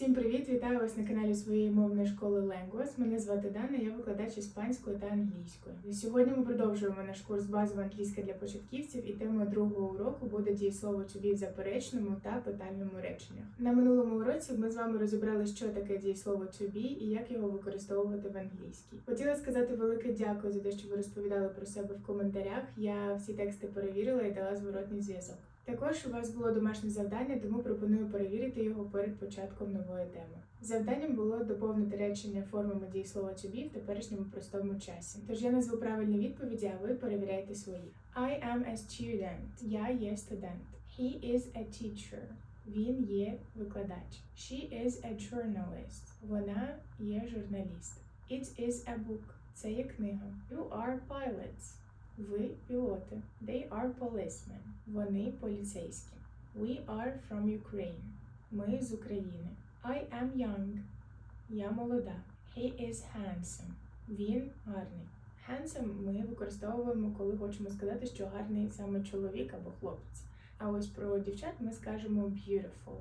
Всім привіт! Вітаю вас на каналі своєї мовної школи Language. Мене звати Дана, я викладач іспанської та англійської. Сьогодні ми продовжуємо наш курс базова англійська для початківців, і темою другого уроку буде дієслово to be в заперечному та питальному реченнях. На минулому уроці ми з вами розібрали, що таке дієслово to be і як його використовувати в англійській. Хотіла сказати велике дякую за те, що ви розповідали про себе в коментарях. Я всі тексти перевірила і дала зворотний зв'язок. Також у вас було домашнє завдання, тому пропоную перевірити його перед початком нової теми. Завданням було доповнити речення формами дієслова to be в теперішньому простому часі. Тож я назву правильні відповіді, а ви перевіряйте свої. I am a student. Я є студент. He is a teacher. Він є викладач. She is a journalist. Вона є журналіст. It is a book. Це є книга. You are pilots. Ви пілоти. They are policemen. Вони поліцейські. We are from Ukraine. Ми з України. I am young. Я молода. He is handsome. Він гарний. Handsome ми використовуємо, коли хочемо сказати, що гарний саме чоловік або хлопець. А ось про дівчат ми скажемо beautiful.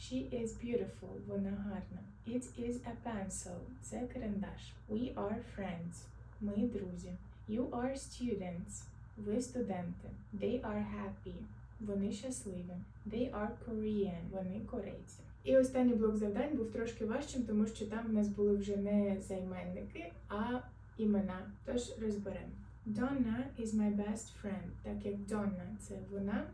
She is beautiful. Вона гарна. It is a pencil. Це карандаш. We are friends. Ми друзі. You are students. Ви студенти. They are happy. Вони щасливі. They are Korean. Вони корейці. І останній блок завдань був трошки важчим, тому що там в нас були вже не займенники, а імена. Тож розберемо. Donna is my best friend. Так як Donna – це вона,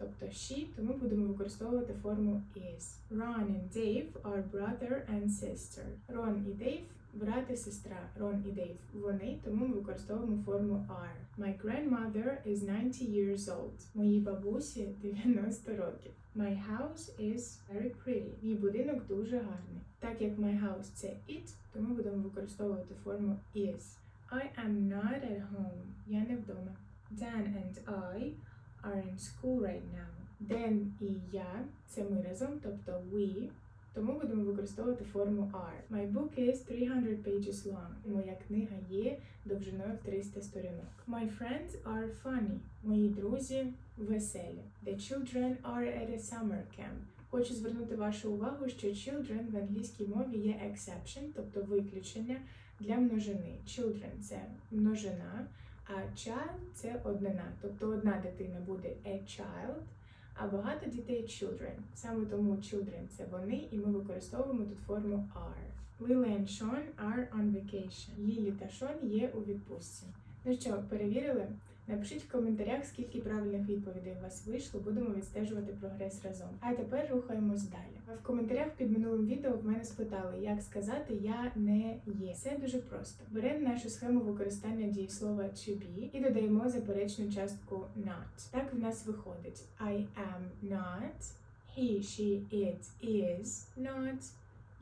тобто she, тому будемо використовувати форму is. Ron and Dave are brother and sister. Рон і Дейв брат і сестра. Рон і Дейв вони, тому ми використовуємо форму are. My grandmother is 90 years old. Моїй бабусі 90 років. My house is very pretty. Мій будинок дуже гарний. Так як my house це it, тому будемо використовувати форму is. I am not at home. Я не вдома. Dan and I are in school right now. Ден і я це ми разом, тобто we. Тому будемо використовувати форму are. My book is 300 pages long. Моя книга є довжиною в 300 сторінок. My friends are funny. Мої друзі веселі. The children are at a summer camp. Хочу звернути вашу увагу, що children в англійській мові є exception, тобто виключення для множини. Children – це множина, а child – це однина. Тобто одна дитина буде a child, а багато дітей children. Саме тому children – це вони, і ми використовуємо тут форму are. Lily and Sean are on vacation. Лілі та Шон є у відпустці. Ну що, перевірили? Напишіть в коментарях, скільки правильних відповідей у вас вийшло, будемо відстежувати прогрес разом. А тепер рухаємось далі. В коментарях під минулим відео в мене спитали, як сказати я не є. Це дуже просто. Беремо нашу схему використання дієслова to be і додаємо заперечну частку not. Так в нас виходить I am not, he, she, it is not,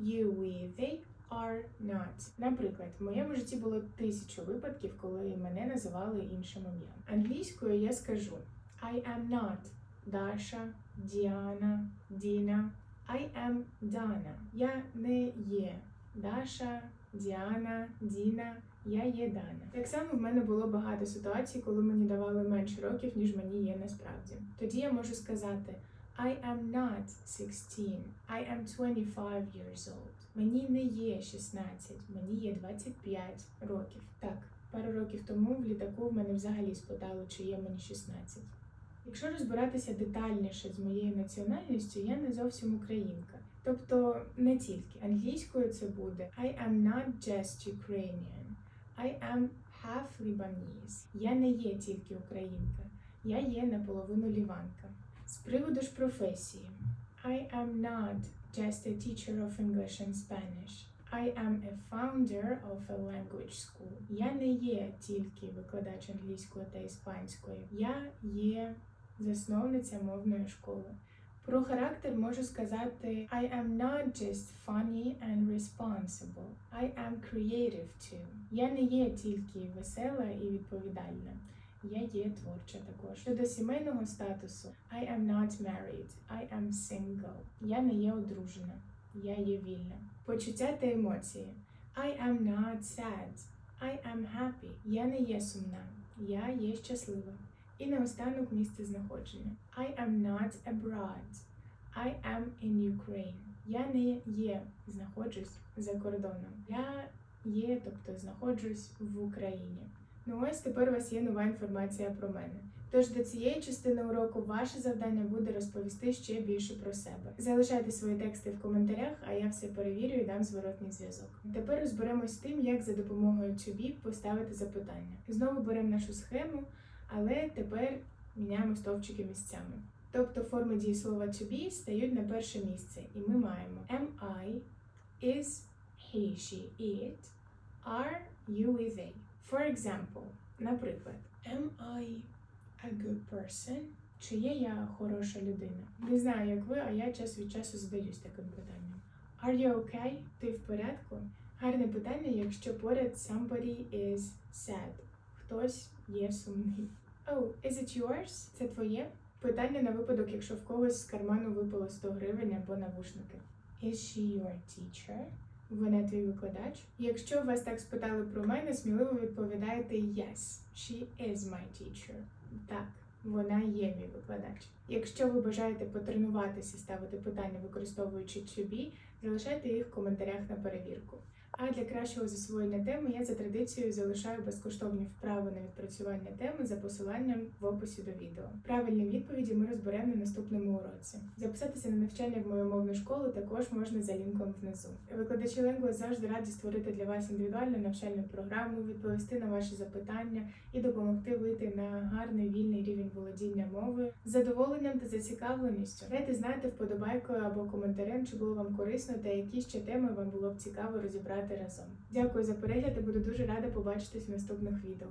you, we, they are not. Наприклад, в моєму житті було тисячу випадків, коли мене називали іншим ім'ям. Англійською я скажу I am not Даша, Діана, Діна. I am Dana. Я не є Даша, Діана, Діна. Я є Дана. Так само в мене було багато ситуацій, коли мені давали менше років, ніж мені є насправді. Тоді я можу сказати I am not 16. I am 25 years old. Мені не є 16, мені є 25 років. Так, пару років тому в літаку в мене взагалі спитали, чи є мені 16. Якщо розбиратися детальніше з моєю національністю, я не зовсім українка. Тобто не тільки англійською це буде I am not just Ukrainian. I am half Lebanese. Я не є тільки українка, я є наполовину ліванка. З приводу ж професії. I am not just a teacher of English and Spanish. I am a founder of a language school. Я не є тільки викладач англійської та іспанської. Я є засновниця мовної школи. Про характер можу сказати I am not just funny and responsible. I am creative too. Я не є тільки весела і відповідальна. Я є творча також. Щодо сімейного статусу I am not married. I am single. Я не є одружена. Я є вільна. Почуття та емоції. I am not sad. I am happy. Я не є сумна. Я є щаслива. І наостанок місце знаходження. I am not abroad. I am in Ukraine. Я не є, знаходжусь за кордоном. Я є, тобто знаходжусь в Україні. Ну ось тепер у вас є нова інформація про мене. Тож до цієї частини уроку ваше завдання буде розповісти ще більше про себе. Залишайте свої тексти в коментарях, а я все перевірю і дам зворотний зв'язок. Тепер розберемось з тим, як за допомогою to поставити запитання. Знову беремо нашу схему, але тепер міняємо стовпчики місцями. Тобто форми дієслова to be стають на перше місце, і ми маємо am I, is he, she, it, are you they. For example, наприклад, am I a good person? Чи є я хороша людина? Не знаю, як ви, а я час від часу задаюсь таким питанням. Are you okay? Ти в порядку? Гарне питання, якщо поряд somebody is sad. Хтось є сумний. Oh, is it yours? Це твоє? Питання на випадок, якщо в когось з карману випало 100 гривень або навушники. Is she your teacher? Вона твій викладач? Якщо вас так спитали про мене, сміливо відповідаєте yes, she is my teacher. Так, вона є мій викладач. Якщо ви бажаєте потренуватися ставити питання, використовуючи to be, залишайте їх в коментарях на перевірку. А для кращого засвоєння теми я за традицією залишаю безкоштовні вправи на відпрацювання теми за посиланням в описі до відео. Правильні відповіді ми розберемо на наступному уроці. Записатися на навчання в мою мовну школу також можна за лінком внизу. Викладачі Lengua завжди раді створити для вас індивідуальну навчальну програму, відповісти на ваші запитання і допомогти вийти на гарний вільний рівень володіння мовою з задоволенням та зацікавленістю. Дайте знати вподобайкою або коментарем, чи було вам корисно та які ще теми вам було б цікаво розібрати разом. Дякую за перегляд і буду дуже рада побачитись в наступних відео.